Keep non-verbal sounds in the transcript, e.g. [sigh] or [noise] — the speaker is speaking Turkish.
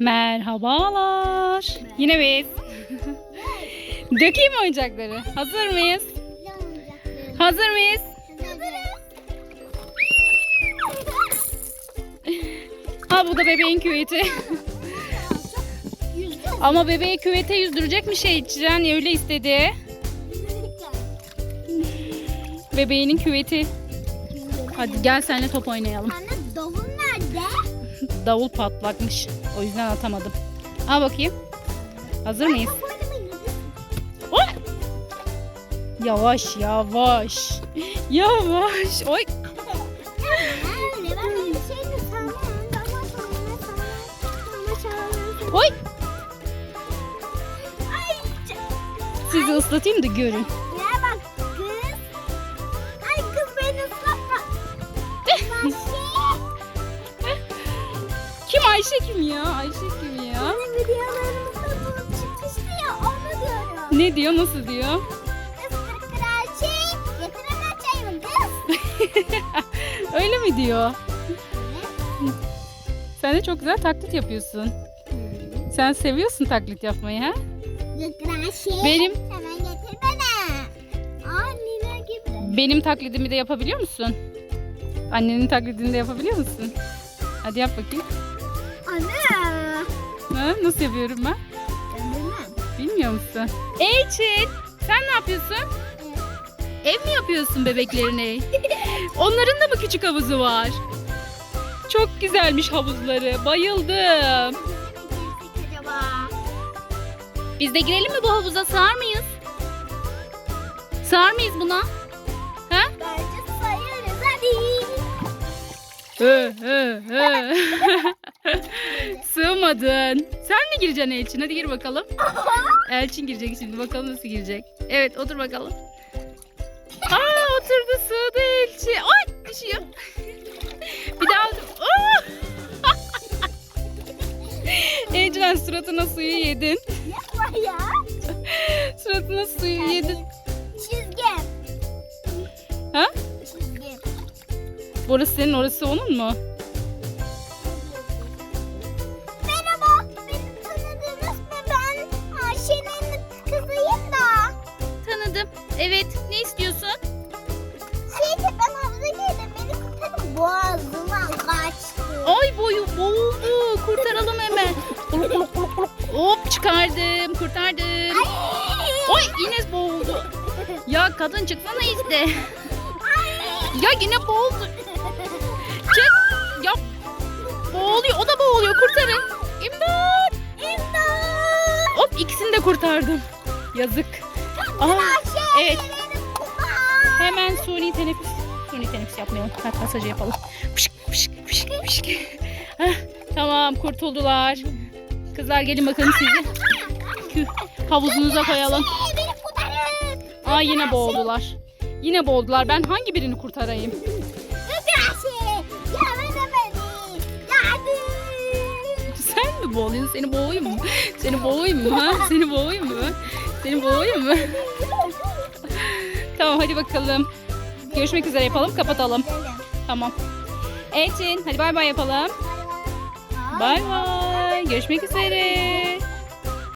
Merhabalar. Yine biz. [laughs] Dökeyim oyuncakları? Hazır mıyız? Hazır mıyız? Ha bu da bebeğin küveti. [laughs] Ama bebeği küvete yüzdürecek mi şey içeceksin öyle istedi. [laughs] Bebeğinin küveti. Hadi gel seninle top oynayalım. Anne davul? Davul patlakmış. O yüzden atamadım. Al bakayım. Hazır mıyız? Oy! Yavaş yavaş. Yavaş. Oy. Oy. Sizi ıslatayım da görün. Ayşe kim ya? Ayşe kim ya? Hani videolarımızda bu çıkmıştı ya onu diyorum. Ne diyor? Nasıl diyor? Kırk kraliçe getirin açayım kız. [laughs] Öyle mi diyor? Sen de çok güzel taklit yapıyorsun. Sen seviyorsun taklit yapmayı ha? Kraliçe. Benim Hemen getir bana. Aa Nina gibi. benim taklidimi de yapabiliyor musun? Annenin taklidini de yapabiliyor musun? Hadi yap bakayım. Anne. Ha, nasıl yapıyorum ben? Ben bilmem. Bilmiyor musun? Elçin sen ne yapıyorsun? Ev mi yapıyorsun bebeklerine? [laughs] Onların da mı küçük havuzu var? Çok güzelmiş havuzları. Bayıldım. acaba? Biz de girelim mi bu havuza? Sığar mıyız? Sığar mıyız buna? Ha? Bence sayarız hadi. Hı, hı, hı. [laughs] Sığmadın. Sen mi gireceksin Elçin? Hadi gir bakalım. Elçin girecek şimdi. Bakalım nasıl girecek. Evet otur bakalım. Aa oturdu sığdı Elçin. Ay düşüyor. Bir daha. Aa! [laughs] Elçin suratına suyu yedin. Ne var ya? Suratına suyu yedin. Çizgi. Ha? Çizgi. Burası senin orası onun mu? Ne istiyorsun? Şeydi ben havuza girdim. Beni kurtarın. Boğazıma kaçtı. Ay boyu boğuldu. Kurtaralım hemen. Hop çıkardım. Kurtardım. Oy Ines boğuldu. Ya kadın çıksana işte. Ya yine boğuldu. Çık. Ya boğuluyor. O da boğuluyor. Kurtarın. İmdat. İmdat. Hop ikisini de kurtardım. Yazık. Aa, Ayşe. evet. Hemen suni teneffüs. Suni teneffüs yapmayalım. Kalp masajı yapalım. Pışık pışık pışık. Heh, tamam kurtuldular. Kızlar gelin bakalım sizi. Havuzunuza koyalım. Aa yine boğuldular. Yine boğuldular. Ben hangi birini kurtarayım? Sen mi boğuluyorsun? Seni boğayım mı? Seni boğayım mı? Seni boğayım mı? Seni boğayım mı? Tamam hadi bakalım. Görüşmek üzere yapalım. Kapatalım. Tamam. Elçin hadi bay bay yapalım. Bay bay. Görüşmek üzere.